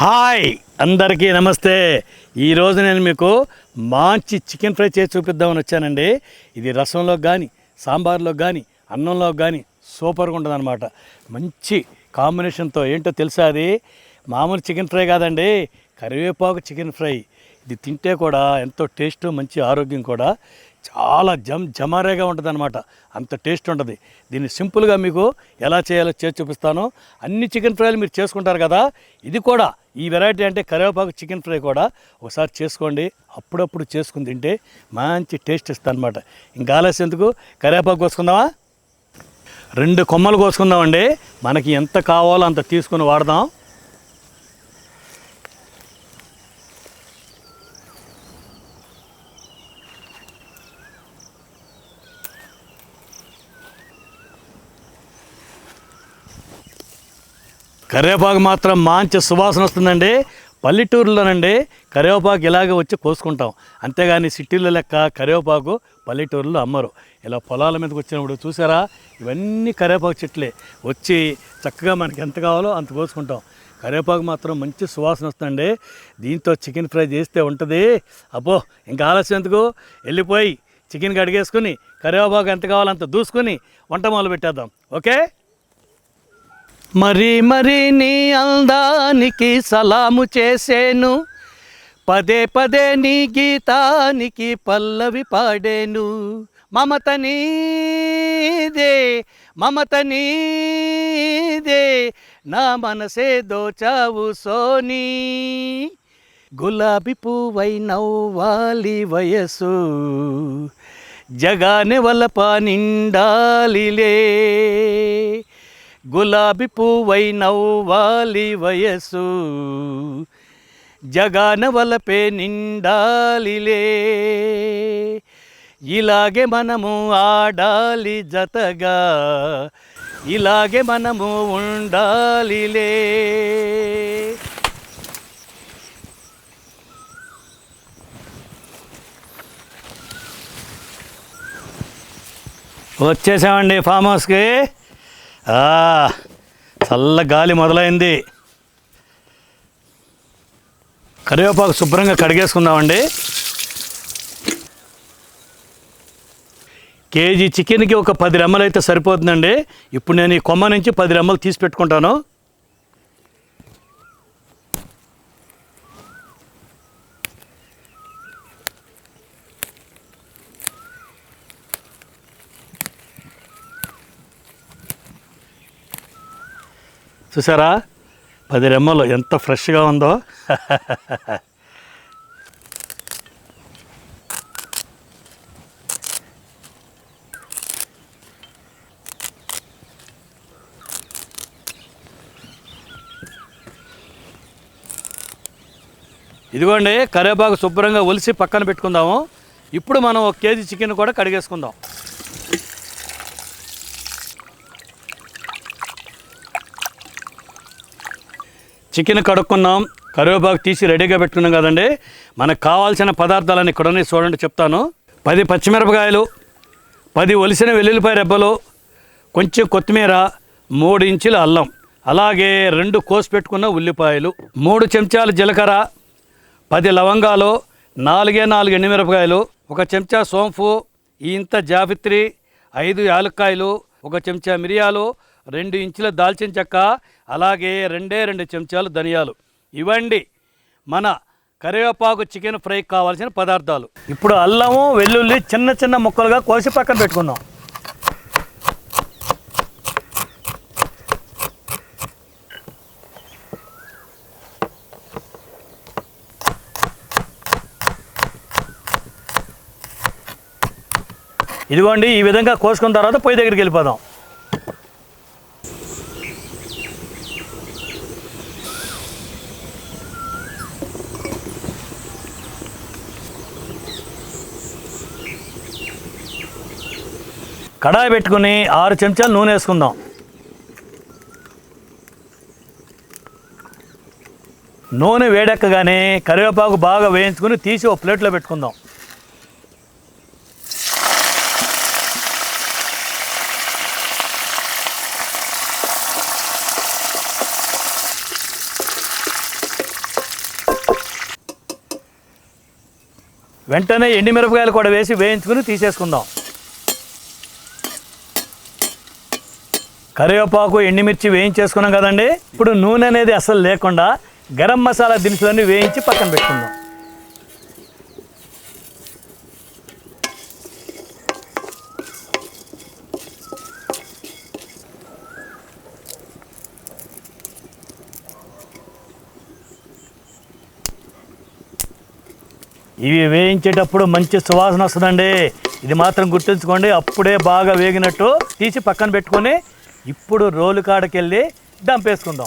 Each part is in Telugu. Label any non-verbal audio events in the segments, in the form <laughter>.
హాయ్ అందరికీ నమస్తే. ఈరోజు నేను మీకు మంచి చికెన్ ఫ్రై చేసి చూపిద్దామని వచ్చానండి. ఇది రసంలో కానీ సాంబార్లో కానీ అన్నంలో కానీ సూపర్గా ఉంటుంది అనమాట మంచి కాంబినేషన్తో ఏంటో తెలుసా అది? మామూలు చికెన్ ఫ్రై కాదండి కరివేపాకు చికెన్ ఫ్రై. ఇది తింటే కూడా ఎంతో టేస్ట్ మంచి ఆరోగ్యం కూడా. చాలా జమ్ జమారేగా ఉంటుంది అనమాట అంత టేస్ట్ ఉంటుంది దీన్ని సింపుల్గా మీకు ఎలా చేయాలో చేసి చూపిస్తాను. అన్ని చికెన్ ఫ్రైలు మీరు చేసుకుంటారు కదా ఇది కూడా ఈ వెరైటీ అంటే కరివేపాకు చికెన్ ఫ్రై కూడా ఒకసారి చేసుకోండి. అప్పుడప్పుడు చేసుకుని తింటే మంచి టేస్ట్ ఇస్తుంది అనమాట ఇంకా ఆలస్యం ఎందుకు? కరివేపాకు కోసుకుందామా? రెండు కొమ్మలు కోసుకుందామండి. మనకి ఎంత కావాలో అంత తీసుకుని వాడదాం. కరివేపాకు మాత్రం మంచి సువాసన వస్తుందండి. పల్లెటూరులోనండి కరివేపాకు ఇలాగే వచ్చి కోసుకుంటాం. అంతేగాని సిటీలో లెక్క కరివేపాకు పల్లెటూరులో అమ్మరు. ఇలా పొలాల మీదకి వచ్చినప్పుడు చూసారా? ఇవన్నీ కరివేపాకు చెట్లే. వచ్చి చక్కగా మనకి ఎంత కావాలో అంత కోసుకుంటాం. కరివేపాకు మాత్రం మంచి సువాసన వస్తుందండి. దీంతో చికెన్ ఫ్రై చేస్తే ఉంటుంది. అబ్బో ఇంకా ఆలస్యం ఎందుకు? వెళ్ళిపోయి చికెన్ కడిగేసుకుని కరివేపాకు ఎంత కావాలో అంత దూసుకుని వంట మొదలు పెట్టేద్దాం ఓకే? మరి మరి నీ అందానికి సలాము చేసేను. పదే పదే నీ గీతానికి పల్లవి పాడేను. మమత నీదే మమత నీదే నా మనసే దోచావు సోనీ. గులాబీ పువ్వై నవ్వాలి వయసు జగానే వలప నిండాలిలే. గులాబీ పువ్వై నవ్వాలి వయసు జగాన నిండాలిలే. ఇలాగే మనము ఆడాలి జతగా. ఇలాగే మనము ఉండాలిలే. వచ్చేసామండి ఫామ్ హౌస్కి. చల్ల గాలి మొదలైంది. కరివేపాకు శుభ్రంగా కడిగేసుకుందామండి. కేజీ చికెన్కి ఒక పది రెమ్మలు అయితే సరిపోతుందండి. ఇప్పుడు నేను ఈ కొమ్మ నుంచి పది రెమ్మలు తీసి పెట్టుకుంటాను. చూసారా? పది రెమ్మలు ఎంత ఫ్రెష్గా ఉందో. ఇదిగోండి కరేపాకు శుభ్రంగా ఒలిసి పక్కన పెట్టుకుందాము. ఇప్పుడు మనం ఒక కేజీ చికెన్ కూడా కడిగేసుకుందాం. చికెన్ కడుక్కున్నాం కరివేపాకు తీసి రెడీగా పెట్టుకున్నాం కదండి. మనకు కావాల్సిన పదార్థాలన్నీ ఇక్కడనే చూడండి చెప్తాను. పది పచ్చిమిరపకాయలు పది ఒలిసిన వెల్లుల్లిపాయ రెబ్బలు కొంచెం కొత్తిమీర మూడు ఇంచుల అల్లం అలాగే రెండు కోసి పెట్టుకున్న ఉల్లిపాయలు మూడు చెంచాలు జీలకర్ర పది లవంగాలు నాలుగే నాలుగు ఎండుమిరపకాయలు ఒక చెంచా సోంపు ఇంత జావిత్రి ఐదు యాలక్కాయలు ఒక చెంచా మిరియాలు రెండు ఇంచుల దాల్చిన చెక్క అలాగే రెండే రెండు చెంచాలు ధనియాలు. ఇవండి మన కరివేపాకు చికెన్ ఫ్రై కావాల్సిన పదార్థాలు. ఇప్పుడు అల్లము వెల్లుల్లి చిన్న చిన్న ముక్కలుగా కోసి పక్కన పెట్టుకుందాం. ఇదిగోండి ఈ విధంగా కోసుకున్న తర్వాత పొయ్యి దగ్గరికి వెళ్ళిపోదాం. కడాయి పెట్టుకుని ఆరు చెంచాలు నూనె వేసుకుందాం. నూనె వేడెక్కగానే కరివేపాకు బాగా వేయించుకుని తీసి ఒక ప్లేట్లో పెట్టుకుందాం. వెంటనే ఎండిమిరపకాయలు కూడా వేసి వేయించుకుని తీసేసుకుందాం. కరివేపాకు ఎండిమిర్చి వేయించేసుకున్నాం కదండి. ఇప్పుడు నూనె అనేది అసలు లేకుండా గరం మసాలా దినుసులన్నీ వేయించి పక్కన పెట్టుకుందాం. ఇవి వేయించేటప్పుడు మంచి సువాసన వస్తుందండి. ఇది మాత్రం గుర్తుంచుకోండి అప్పుడే బాగా వేగినట్టు తీసి పక్కన పెట్టుకొని ఇప్పుడు రోలు కాడకెళ్ళి దంపేసుకుందాం.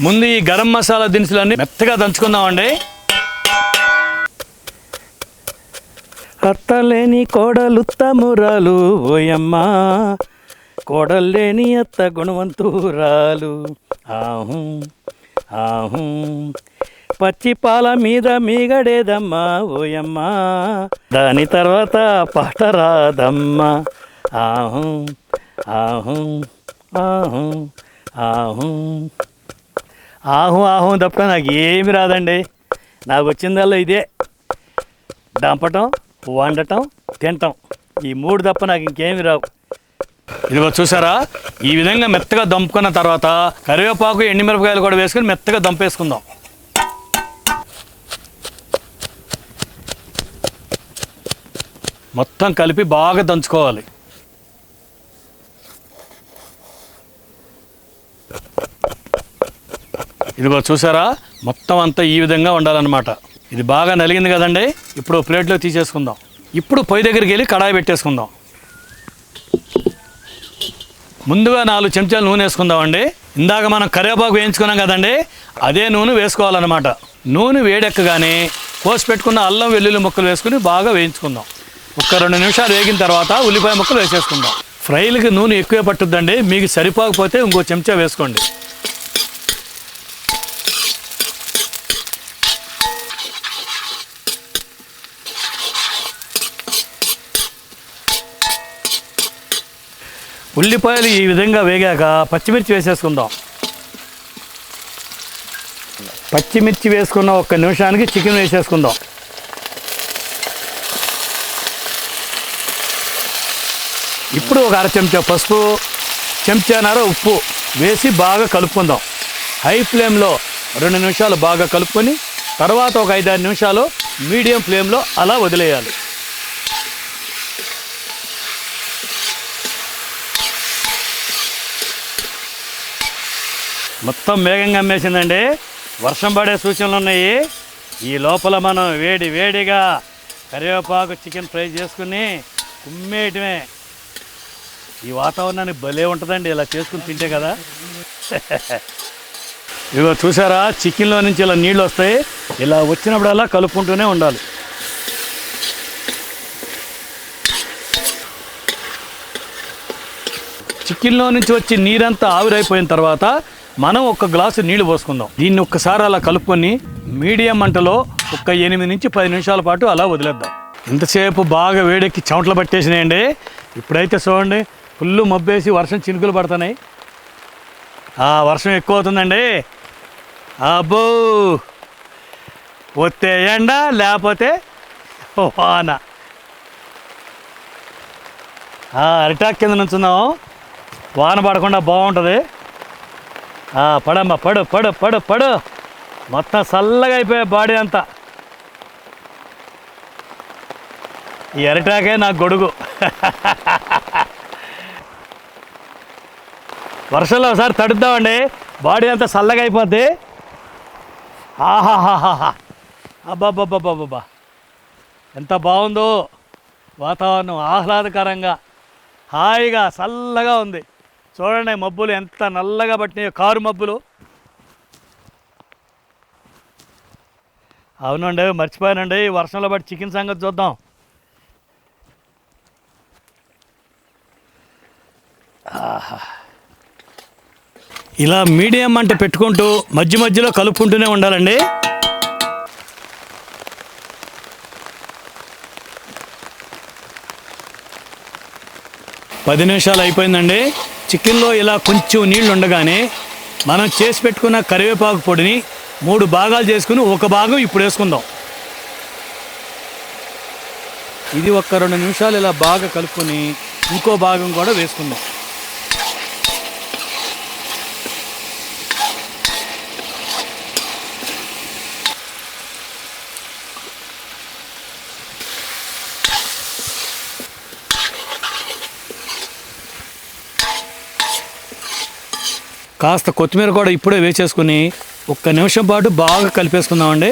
ముందు ఈ గరం మసాలా దినుసులన్నీ మెత్తగా దంచుకుందామండి. అత్తలేని కోడలుత్తమురాలు ఓయమ్మా. కోడల్లేని అత్త గుణవంతురాలు. ఆహు ఆహు. పచ్చి పాల మీద మీగడేదమ్మా ఓయమ్మా. దాని తర్వాత పాట రాదమ్మా. ఆహు ఆహు ఆహు ఆహు. ఆహు ఆహు తప్ప నాకు ఏమి రాదండి. నాకు వచ్చిందల్లా ఇదే. దంపటం వండటం తినటం. ఈ మూడు తప్ప నాకు ఇంకేమి రావు. ఇదిగో చూసారా? ఈ విధంగా మెత్తగా దంపుకున్న తర్వాత కరివేపాకు ఎండిమిరపకాయలు కూడా వేసుకొని మెత్తగా దంపేసుకుందాం. మొత్తం కలిపి బాగా దంచుకోవాలి. ఇదిగో చూసారా? మొత్తం అంతా ఈ విధంగా ఉండాలన్నమాట. ఇది బాగా నలిగింది కదండి? ఇప్పుడు ప్లేట్లో తీసేసుకుందాం. ఇప్పుడు పొయ్యి దగ్గరికి వెళ్ళి కడాయి పెట్టేసుకుందాం. ముందుగా నాలుగు చెంచాలు నూనె వేసుకుందామండి. ఇందాక మనం కరివేపాకు వేయించుకున్నాం కదండి? అదే నూనె వేసుకోవాలన్నమాట. నూనె వేడెక్కగానే కోసి పెట్టుకున్న అల్లం వెల్లుల్లి ముక్కలు వేసుకుని బాగా వేయించుకుందాం. ఒక రెండు నిమిషాలు వేగిన తర్వాత ఉల్లిపాయ ముక్కలు వేసేసుకుందాం. ఫ్రైలకి నూనె ఎక్కువే పట్టుద్దండి మీకు సరిపోకపోతే ఇంకో చెంచా వేసుకోండి. ఉల్లిపాయలు ఈ విధంగా వేగాక పచ్చిమిర్చి వేసేసుకుందాం. పచ్చిమిర్చి వేసుకున్న ఒక్క నిమిషానికి చికెన్ వేసేసుకుందాం. ఇప్పుడు ఒక అర చెంచా పసుపు చెంచానర ఉప్పు వేసి బాగా కలుపుకుందాం. హై ఫ్లేమ్లో రెండు నిమిషాలు బాగా కలుపుకొని తర్వాత ఒక ఐదారు నిమిషాలు మీడియం ఫ్లేమ్లో అలా వదిలేయాలి. మొత్తం వేగంగా అమ్మేసిందండి. వర్షం పడే సూచనలు ఉన్నాయి. ఈ లోపల మనం వేడి వేడిగా కరివేపాకు చికెన్ ఫ్రై చేసుకుని కుమ్మేయటమే. ఈ వాతావరణానికి భలే ఉంటుందండి ఇలా చేసుకుని తింటే కదా. ఇదిగో చూసారా చికెన్లో నుంచి ఇలా నీళ్ళు వస్తాయి. ఇలా వచ్చినప్పుడల్లా కలుపుకుంటూనే ఉండాలి. చికెన్లో నుంచి వచ్చి నీరంతా ఆవిరైపోయిన తర్వాత మనం ఒక గ్లాసు నీళ్ళు పోసుకుందాం. దీన్ని ఒక్కసారి అలా కలుపుకొని మీడియం మంటలో ఒక ఎనిమిది నుంచి పది నిమిషాల పాటు అలా వదిలేద్దాం. ఇంతసేపు బాగా వేడెక్కి చెమటలు పట్టేసినాయండి. ఇప్పుడైతే చూడండి ఫుల్ మబ్బేసి వర్షం చినుకులు పడుతున్నాయి. ఆ వర్షం ఎక్కువ అవుతుందండి అబ్బో! వస్తే ఎండ లేకపోతే వాన. ఆ, అరిటాక్ కింద నుంచున్నాం. వాన పడకుండా బాగుంటుంది. ఆ, పడమ్మా పడు పడు పడు పడు. మొత్తం చల్లగా అయిపోయే బాడీ అంతా. ఈ అరిటాకే నాకు గొడుగు. <laughs> వర్షంలో ఒకసారి తడుద్దామండి. బాడీ అంతా చల్లగా అయిపోద్ది. ఆహాహాహా అబ్బాబ్బాబ్బాబ్బా ఎంత బాగుందో వాతావరణం ఆహ్లాదకరంగా హాయిగా చల్లగా ఉంది. చూడండి మబ్బులు ఎంత నల్లగా పట్టినాయో కారు మబ్బులు. అవునండి మర్చిపోయానండి. ఈ వర్షంలో పట్టి చికెన్ సంగతి చూద్దాం. ఆహా. ఇలా మీడియం అంటే పెట్టుకుంటూ మధ్య మధ్యలో కలుపుకుంటూనే ఉండాలండి. పది నిమిషాలు అయిపోయిందండి. చికెన్లో ఇలా కొంచెం నీళ్ళు ఉండగానే మనం చేసి పెట్టుకున్న కరివేపాకు పొడిని మూడు భాగాలు చేసుకుని ఒక భాగం ఇప్పుడు వేసుకుందాం. ఇది ఒక్క రెండు నిమిషాలు ఇలా బాగా కలుపుకొని ఇంకో భాగం కూడా వేసుకుందాం. కాస్త కొత్తిమీర కూడా ఇప్పుడే వేసేసుకుని ఒక్క నిమిషం పాటు బాగా కలిపేసుకుందామండి.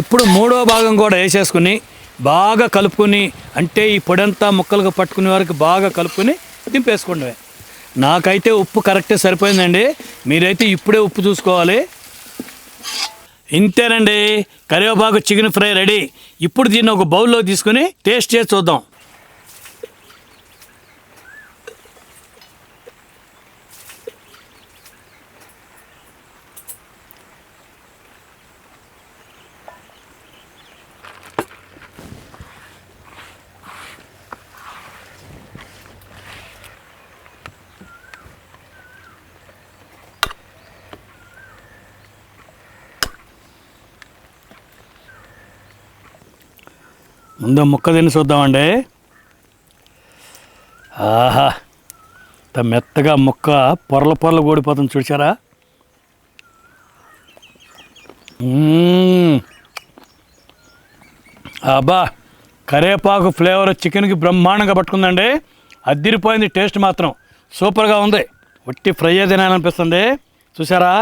ఇప్పుడు మూడో భాగం కూడా వేసేసుకుని బాగా కలుపుకొని అంటే ఈ పొడంతా ముక్కలుగా పట్టుకునే వరకు బాగా కలుపుకొని దింపేసుకోండి. నాకైతే ఉప్పు కరెక్టే సరిపోయిందండి. మీరైతే ఇప్పుడే ఉప్పు చూసుకోవాలి. ఇంతేనండి. కరివేపాకు చికెన్ ఫ్రై రెడీ. ఇప్పుడు దీన్ని ఒక బౌల్లో తీసుకుని టేస్ట్ చేసి చూద్దాం. ముందు ముక్క తిని చూద్దామండి. ఆహా మెత్తగా ముక్క పొరల పొరలు కూడిపోతుంది చూసారా అబ్బా కరేపాకు ఫ్లేవర్ చికెన్కి బ్రహ్మాండంగా పట్టుకుందండి. అద్దిరిపోయింది టేస్ట్ మాత్రం. సూపర్గా ఉంది. ఒట్టి ఫ్రై తినాలనిపిస్తుంది. చూసారా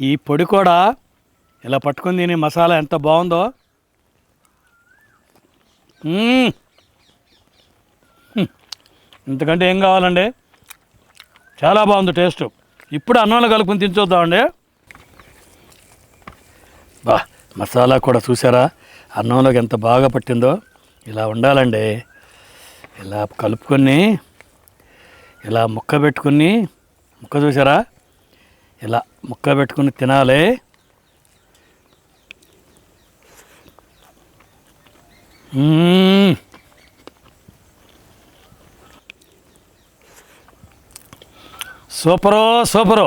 ఈ పొడి కూడా ఇలా పట్టుకుని తిని మసాలా ఎంత బాగుందో. ఇంతకంటే ఏం కావాలండి? చాలా బాగుంది టేస్ట్. ఇప్పుడు అన్నంలో కలుపుకొని తినచూద్దామండి. బా మసాలా కూడా చూసారా? అన్నంలోకి ఎంత బాగా పట్టిందో. ఇలా ఉండాలండి. ఇలా కలుపుకొని ఇలా ముక్క పెట్టుకుని ముక్క చూసారా? ఇలా ముక్క పెట్టుకుని తినాలి. సూపరో సూపరు.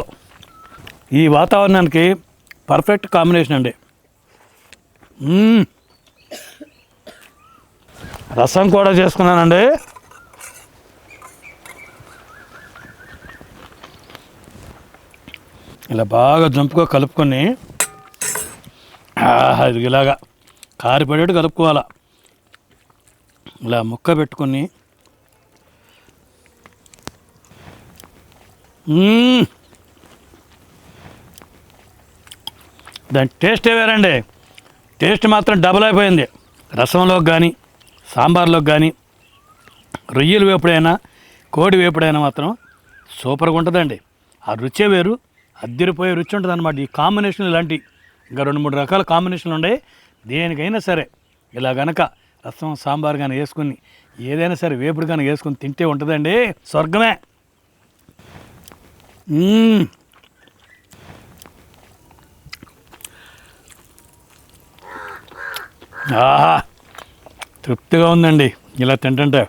ఈ వాతావరణానికి పర్ఫెక్ట్ కాంబినేషన్ అండి. రసం కూడా చేసుకున్నానండి. ఇలా బాగా జంపుగా కలుపుకొని ఆహా, ఇది ఇలాగా కారిపడేట్టు కలుపుకోవాలా. ఇలా ముక్క పెట్టుకొని. దాని టేస్టే వేరండి. టేస్ట్ మాత్రం డబుల్ అయిపోయింది. రసంలోకి కానీ సాంబార్లోకి కానీ రొయ్యలు వేపుడైనా కోడి వేపుడైనా మాత్రం సూపర్గా ఉంటుందండి. ఆ రుచే వేరు అద్దరిపోయే రుచి ఉంటుంది అనమాట ఈ కాంబినేషన్ ఇలాంటి ఇంకా రెండు మూడు రకాల కాంబినేషన్లు ఉన్నాయి దేనికైనా సరే ఇలా గనక రసం సాంబార్ కానీ వేసుకుని ఏదైనా సరే వేపుడు కానీ వేసుకుని తింటే ఉంటుందండి. స్వర్గమే. ఆహా. తృప్తిగా ఉందండి ఇలా తింటుంటే.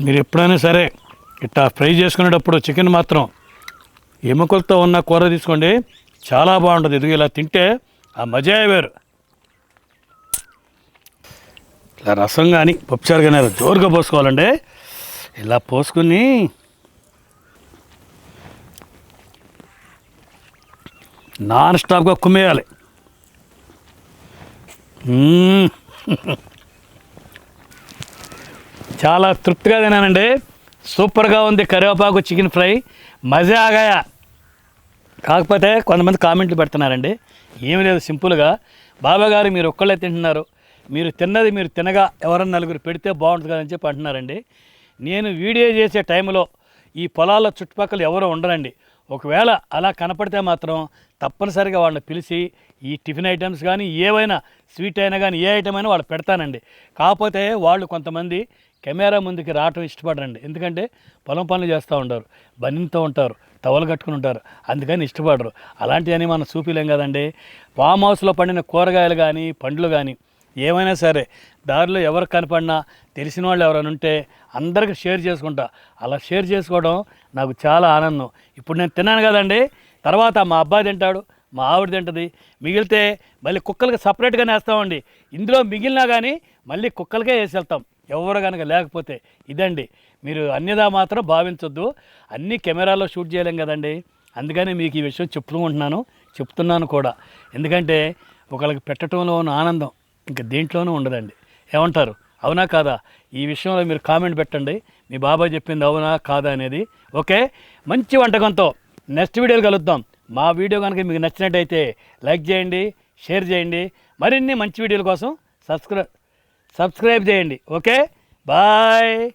మీరు ఎప్పుడైనా సరే ఇట్లా ఫ్రై చేసుకునేటప్పుడు చికెన్ మాత్రం ఎముకలతో ఉన్న కూర తీసుకోండి. చాలా బాగుంటుంది. ఎదుగు ఇలా తింటే ఆ మజా వేరు. ఇలా రసం కానీ పప్పుచారు కానీ ఇలా జోరుగా పోసుకోవాలండి. ఇలా పోసుకుని నాన్ స్టాప్గా కుమ్మేయాలి. చాలా తృప్తిగా తినానండి సూపర్గా ఉంది కరివేపాకు చికెన్ ఫ్రై. మజా కాకపోతే కొంతమంది కామెంట్లు పెడుతున్నారండి. ఏమి లేదు సింపుల్గా. బాబా గారు మీరు ఒక్కళ్ళే తింటున్నారు. మీరు తిన్నది మీరు తినగా ఎవరన్నా నలుగురు పెడితే బాగుంటుంది కదని చెప్పి అంటున్నారండి. నేను వీడియో చేసే టైంలో ఈ పొలాల చుట్టుపక్కల ఎవరు ఉండరండి. ఒకవేళ అలా కనపడితే మాత్రం తప్పనిసరిగా వాళ్ళని పిలిచి ఈ టిఫిన్ ఐటమ్స్ కానీ ఏవైనా స్వీట్ అయినా కానీ ఏ ఐటమ్ అయినా వాళ్ళు పెడతానండి. కాకపోతే వాళ్ళు కొంతమంది కెమెరా ముందుకి రావటం ఇష్టపడరండి. ఎందుకంటే పొలం పనులు చేస్తూ ఉంటారు బనింతో ఉంటారు. టవల్ కట్టుకుని ఉంటారు. అందుకని ఇష్టపడరు. అలాంటివన్నీ మనం చూపిలేం కదండి. ఫామ్ హౌస్లో పండిన కూరగాయలు కానీ పండ్లు కానీ ఏమైనా సరే దారిలో ఎవరు కనపడినా తెలిసిన వాళ్ళు ఎవరైనా ఉంటే అందరికి షేర్ చేసుకుంటా. అలా షేర్ చేసుకోవడం నాకు చాలా ఆనందం. ఇప్పుడు నేను తిన్నాను కదండి. తర్వాత మా అబ్బాయి తింటాడు మా ఆవిడ తింటుంది. మిగిలితే మళ్ళీ కుక్కలకి సపరేట్గానే వేస్తామండి ఇందులో మిగిలినా కానీ మళ్ళీ కుక్కలకే వేసి వెళ్తాం. ఎవరు కనుక లేకపోతే ఇదండి. మీరు అన్నిదా మాత్రం భావించొద్దు. అన్ని కెమెరాలో షూట్ చేయలేం కదండి. అందుకని మీకు ఈ విషయం చెప్పుకుంటున్నాను చెప్తున్నాను కూడా. ఎందుకంటే ఒకళ్ళకి పెట్టడంలో ఉన్న ఆనందం ఇంకా దేంట్లోనూ ఉండదండి. ఏమంటారు? అవునా కాదా? ఈ విషయంలో మీరు కామెంట్ పెట్టండి. మీ బాబాయ్ చెప్పింది అవునా కాదా అనేది. ఓకే? మంచి వంటకంతో నెక్స్ట్ వీడియోలు కలుద్దాం. మా వీడియో కనుక మీకు నచ్చినట్టయితే లైక్ చేయండి షేర్ చేయండి. మరిన్ని మంచి వీడియోల కోసం సబ్స్క్రైబ్ సబ్స్క్రైబ్ చేయండి. ఓకే? బాయ్.